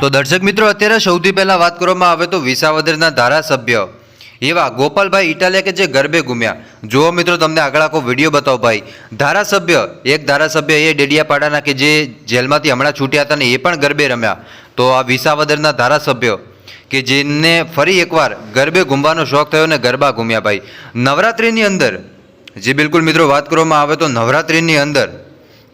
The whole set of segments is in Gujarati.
તો દર્શક મિત્રો, અત્યારે સૌથી પહેલા વાત કરવામાં આવે તો વિસાવદરના ધારાસભ્ય એવા ગોપાલભાઈ ઇટાલિયા કે જે ગરબે ઘૂમ્યા જુઓ મિત્રો, તમને આગળ આખો વીડિયો બતાવો ભાઈ. ધારાસભ્ય, એક ધારાસભ્ય એ ડેડિયાપાડાના કે જે જેલમાંથી હમણાં છૂટ્યા હતા ને એ પણ ગરબે રમ્યા. તો આ વિસાવદરના ધારાસભ્ય કે જેને ફરી એકવાર ગરબે ઘૂમવાનો શોખ થયો ને ગરબા ઘૂમ્યા ભાઈ. નવરાત્રિની અંદર, જે બિલકુલ મિત્રો વાત કરવામાં આવે તો નવરાત્રિની અંદર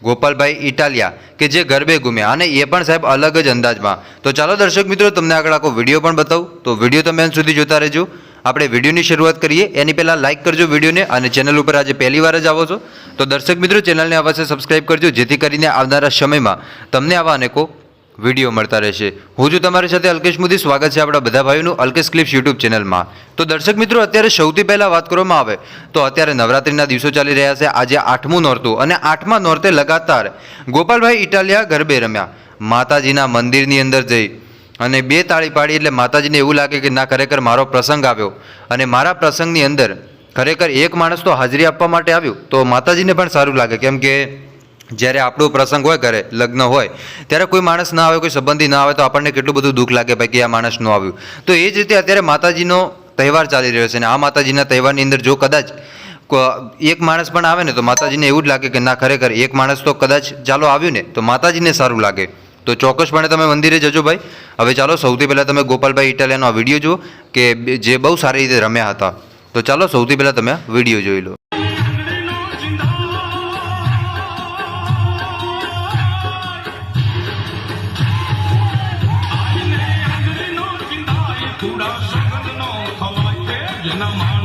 ગોપાલભાઈ ઇટાલિયા, કે જે ગરબે ગુમ્યા. અને એ પણ સાહેબ અલગ જ અંદાજમાં. તો ચાલો દર્શક મિત્રો, તમને આગળ આખો વીડિયો પણ બતાવું. તો વીડિયો તમે અંત સુધી જોતા રહેજો. આપણે વિડીયોની શરૂઆત કરીએ. એની પહેલાં લાઇક કરજો વિડીયોને અને ચેનલ ઉપર આજે પહેલી વાર જ આવો છો. તો દર્શક મિત્રો ચેનલને અવશ્ય સબસ્ક્રાઇબ કરજો, જેથી કરીને આવનારા સમયમાં તમને આવા અનેકો વીડિયો મળતા રહેશે. હું છું તમારી સાથે અલ્કેશ મોદી. સ્વાગત છે આપણા બધા ભાઈઓનું અલ્કેશ ક્લિપ્સ યુટ્યુબ ચેનલમાં. તો દર્શક મિત્રો, અત્યારે સૌથી પહેલાં વાત કરવામાં આવે, તો અત્યારે નવરાત્રિના દિવસો ચાલી રહ્યા છે. આજે આઠમું નોરતું અને આઠમા નોરતે લગાતાર ગોપાલભાઈ ઇટાલિયા ગરબે રમ્યા. માતાજીના મંદિરની અંદર જઈ અને બે તાળી પાડી એટલે માતાજીને એવું લાગે કે ના, ખરેખર મારો પ્રસંગ આવ્યો. અને મારા પ્રસંગની અંદર ખરેખર એક માણસ તો હાજરી આપવા માટે આવ્યું. તો માતાજીને પણ સારું લાગે. કેમ કે જ્યારે આપણો પ્રસંગ હોય, ઘરે લગ્ન હોય, ત્યારે કોઈ માણસ ના આવે, કોઈ સંબંધી ના આવે, તો આપણને કેટલું બધું દુઃખ લાગે ભાઈ કે આ માણસ ન આવ્યું. તો એ જ રીતે અત્યારે માતાજીનો તહેવાર ચાલી રહ્યો છે અને આ માતાજીના તહેવારની અંદર જો કદાચ એક માણસ પણ આવે ને, તો માતાજીને એવું જ લાગે કે ના, ખરેખર એક માણસ તો કદાચ ચાલો આવ્યું ને, તો માતાજીને સારું લાગે. તો ચોક્કસપણે તમે મંદિરે જજો ભાઈ. હવે ચાલો, સૌથી પહેલાં તમે ગોપાલભાઈ ઇટાલિયાનો આ વીડિયો જુઓ, કે જે બહુ સારી રીતે રમ્યા હતા. તો ચાલો, સૌથી પહેલાં તમે વીડિયો જોઈ લો. ನಮ್ಮ